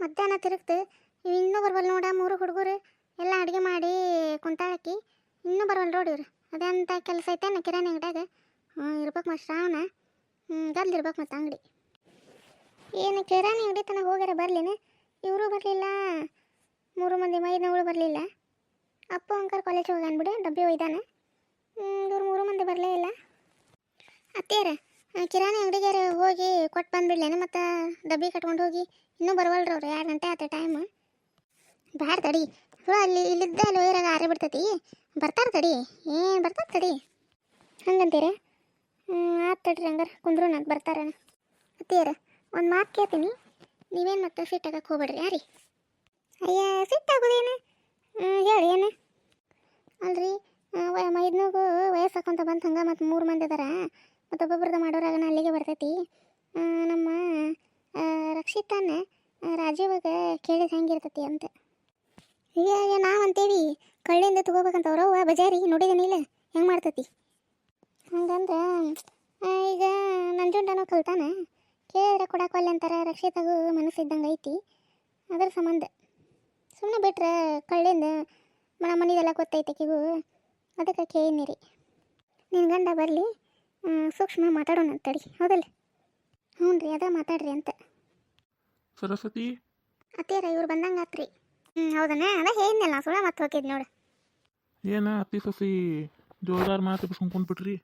ಮಧ್ಯಾಹ್ನ ತಿರುಗ್ತು ಇನ್ನೂ ಬರ್ವಲ್ ನೋಡ ಮೂರು ಹುಡುಗರು. ಎಲ್ಲ ಅಡುಗೆ ಮಾಡಿ ಕುಂತಾಳಕ್ಕಿ ಇನ್ನೂ ಬರ್ವಲ್ ನೋಡಿ ಇವ್ರು. ಅದಂತ ಕೆಲಸ ಐತೆ ಕಿರಾಣಿ ಅಂಗಡ್ಯಾಗ. ಹ್ಞೂ ಇರ್ಬೇಕು ಮತ್ತು ಶ್ರಾವಣ ಹ್ಞೂ ಗದ್ಲಿರ್ಬೇಕು ಮತ್ತು ಅಂಗಡಿ. ಏನು ಕಿರಾಣಿ ಅಂಗಡಿ ತನಕ ಹೋಗ್ಯಾರ ಬರ್ಲಿನ? ಇವರು ಬರಲಿಲ್ಲ. ಮೂರು ಮಂದಿ ಮೈದನಗಳು ಬರಲಿಲ್ಲ. ಅಪ್ಪ ಅಂಕರ್ ಕಾಲೇಜ್ ಹೋಗ್ಯಾನ್ಬಿಡು ಡಬ್ಬಿ ಒಯ್ದಾನ. ಇವ್ರು ಮೂರು ಮಂದಿ ಬರಲೇ ಇಲ್ಲ. ಅತ್ತೇರ ಕಿರಾಣಿ ಅಂಗಡಿಗೆ ಹೋಗಿ ಕೊಟ್ಟು ಬಂದ್ಬಿಡ್ಲೇನು ಮತ್ತು ಡಬ್ಬಿ ಕಟ್ಕೊಂಡು ಹೋಗಿ? ಇನ್ನೂ ಬರವಲ್ರಿ ಅವ್ರು, ಎರಡು ಗಂಟೆ ಆತ ಟೈಮ್ ಬಾರ ತಡಿ. ಅಲ್ಲಿ ಇಲ್ಲಿದ್ದ ಲೋಯರಾಗ ಆರಿ ಬಿಡ್ತೈತಿ. ಬರ್ತಾರೆ ತಡಿ. ಏನು ಬರ್ತಾರೆ ತಡಿ. ಹಂಗಂತೀರ? ಆತು ತಡ್ರಿ ಹಂಗಾರೆ. ಕುಂದ್ರು ನಾನು ಬರ್ತಾರ. ಅತ್ತಿಯರ, ಒಂದು ಮಾತು ಕೇಳ್ತೀನಿ. ನೀವೇನು ಮತ್ತೆ ಫಿಟ್ ಆಗಕ್ಕೆ ಹೋಗ್ಬೇಡ್ರಿ, ಯಾರಿ? ಅಯ್ಯ ಆಗೋದೇನು ಹೇಳಿ ಏನು? ಅಲ್ರಿ ಮೈದ್ನಗೂ ವಯಸ್ಸಾಕೊಂತ ಬಂತ ಹಂಗೆ ಮತ್ತು ಮೂರು ಮಂದಿ ಅದಾರ. ಮತ್ತು ಒಬ್ಬೊಬ್ರದ ಮಾಡೋರಾಗನ ಅಲ್ಲಿಗೆ ಬರ್ತೈತಿ. ನಮ್ಮ ರಕ್ಷಿತಾನ ರಾಜೀವಾಗ ಕೇಳಿದ ಹೆಂಗಿರ್ತೈತಿ ಅಂತ. ಹೀಗಾಗಿ ನಾವು ಅಂತೇವಿ ಕಳ್ಳಿಂದ ತಗೋಬೇಕಂತ ಅವ್ರವ್ವ ಬಜಾರಿ ನೋಡಿದನಿಲ್ಲ ಹೆಂಗೆ ಮಾಡ್ತೈತಿ? ಹಂಗಂದ್ರೆ ಈಗ ನಂಜುಂಡನೂ ಕಲ್ತಾನೆ. ಕೇಳಿದ್ರೆ ಕೊಡಾಕೊಲ್ಲ ಅಂತಾರೆ, ರಕ್ಷಿತಾಗೂ ಮನಸ್ಸಿದ್ದಂಗೆ ಐತಿ. ಅದ್ರ ಸಂಬಂಧ. ಸುಮ್ಮನೆ ಬಿಟ್ರೆ ಕಳ್ಳಿಂದ ಮನ ಮನಿದೆಲ್ಲ ಗೊತ್ತೈತೆ ಕಿಗು. ಅದಕ್ಕೆ ಕೇಳಿನಿರಿ ನಿನ್ನ ಗಂಡ ಬರಲಿ? ಸೂಕ್ಷ್ಮ ಮಾತಾಡೋಣ ತಡಿ ಹೌದಲ್ಲ? ಹ್ಞೂ ರೀ ಅದ ಮಾತಾಡ್ರಿ ಅಂತ. ಸರಸ್ವತಿ? ಅತ್ತೇರ ಇವ್ರು ಬಂದಂಗೆ ಆತ್ರಿ. ಹ್ಞೂ ಹೌದನ? ಅದ ಹೇಳಿದ್ನಲ್ಲ ಸುಳ ಮತ್ತೆ ಹೋಗಿದ್ ನೋಡು. ಏನ ಅತ್ತಿ ಸಸಿ ಜೋರ್ದಾರ್ ಮಾತು ಬಿಸ್ಕೊಂಡ್ ಬಿಟ್ರಿ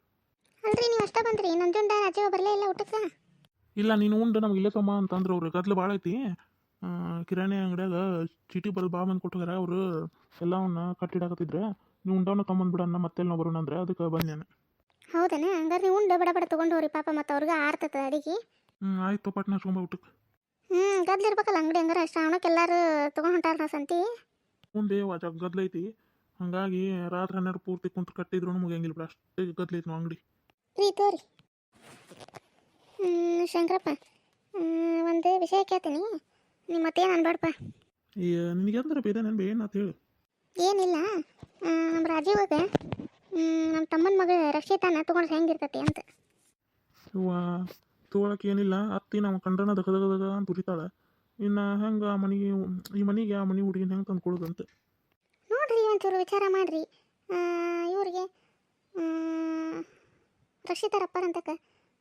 ಅಲ್ರಿ ನೀವು ಅಷ್ಟ ಬಂದ್ರಿ ನಂಜುಂಡ ರಾಜೀವ ಬರಲೇ ಇಲ್ಲ ಊಟಕ್ಕೆ? ಇಲ್ಲ ನೀನು ಉಂಡು ನಮ್ಗೆ ಇಲ್ಲೇ ತಮ್ಮ ಅಂತಂದ್ರೆ ಅವ್ರು ಗದ್ಲು ಭಾಳ ಐತಿ. ಆ, ಕಿರಾಣಿ ಅಂಗಡ್ಯಾಗ ಚೀಟಿ ಬಲ್ ಬಾ ಬಂದು ಕೊಟ್ಟಿದಾರೆ ಅವರು ಎಲ್ಲವನ್ನ ಕಟ್ಟಿಡಾಕತ್ತಿದ್ರೆ ನೀವು ಉಂಡವನ್ನ ತಗೊಂಬಂದ್ಬಿಡಣ್ಣ ಮತ್ತೆ ನಾವು ಬರೋಣ ಅಂದ್ರೆ ಅದಕ್ಕೆ ಬಂದೆ ನಾನು ಹೌದನ? ಹಂಗಾರೆ ನೀವು ಉಂಡು ಬಡ ಬಡ ತಗೊಂಡು ಹೋಗ್ರಿ ಪಾಪ ಮತ್ತೆ ಅವ್ರಿಗೆ ಆರ್ತದ ಅಡಿಗೆ. ಹ್ಞೂ ಆಯ್ತು ಪಟ್ನ ಸೋಮ ಬಿಟ್ಟು ಹ್ಮ್ ಹ್ಞೂ ಗದ್ಲಿರ್ಬೇಕಲ್ಲ ಅಂಗಡಿ ಹಂಗಾರೆ ಶ್ರಾವಣಕ್ಕೆ ಎಲ್ಲರೂ ತೊಗೊಂಡು ಹೊಂಟಾರ ಸಂತಿ. ಮುಂದೆ ವಾಜ ಗದ್ಲೈತಿ ಹಂಗಾಗಿ ರಾತ್ರಿ ಹನ್ನೆರಡು ಪೂರ್ತಿ ಕುಂತು ಕಟ್ಟಿದ್ರು ಮುಗಿಯಂಗಿಲ್ಲ ಬಿಡ ಅಷ್ಟೇ ಗದ್ಲೈತಿ ನಾವು ಅಂಗಡಿ. ರೀ ತೋರಿ. ಹ್ಞೂ ಶಂಕರಪ್ಪ ಒಂದು ವಿಷಯ ಕೇಳ್ತೀನಿ. ನಿಮ್ಮ ಮತ್ತೇನು ಅನ್ಬೇಡಪ್ಪ ಅನ್ಬಾಡ್ಪ ನಿನಗೆ ಅಂದ್ರೆ ಬೇರೆ ನನ್ ಏನು ಅಂತ ಹೇಳು. ಏನಿಲ್ಲ. ರಾಜೀವಾಗ ನಮ್ಮ ತಮ್ಮನ ಮಗಳ ರಕ್ಷಿತಾನ ತೊಗೊಂಡ್ರೆ ಹೆಂಗಿರ್ತತಿ ಅಂತ. ಇವ ತೊಗೊಳಕ್ಕೆ ಏನಿಲ್ಲ ಅತ್ತಿ ನಮ್ಮ ಕಂಡ್ರನ ದಗ ದಗ ದಗ ಅಂತ ಉರಿತಾಳೆ. ಇನ್ನು ಹೆಂಗೆ ಆ ಮನೆಗೆ ಈ ಮನಿಗೆ ಆ ಮನೆ ಹುಡುಗಿನ ಹೆಂಗೆ ತಂದು ಕೊಡೋದಂತ. ನೋಡ್ರಿ ಒಂಚೂರು ವಿಚಾರ ಮಾಡ್ರಿ. ಇವ್ರಿಗೆ ಆ, ರಕ್ಷಿತಾ ರಪ್ಪರಂತಕ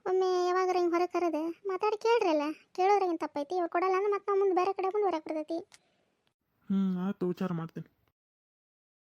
ಒಮ್ಮೆ ಯಾವಾಗಾರ ಹಿಂಗೆ ಹೊರಗೆ ಕರೆದು ಮಾತಾಡಿ ಕೇಳ್ರಿ ಅಲ್ಲ ಕೇಳೋದ್ರಾಗಿನ ತಪ್ಪೈತಿ ಇವ್ರು ಕೊಡಲ್ಲ ಅಂದ್ರೆ ಮತ್ತೆ ನಾವು ಮುಂದೆ ಬೇರೆ ಕಡೆ ಮುಂದೆ ಹೊರಗೆ ಬರ್ತೈತಿ. ಹ್ಞೂ ಆಯ್ತು ವಿಚಾರ ಮಾಡ್ತೀನಿ.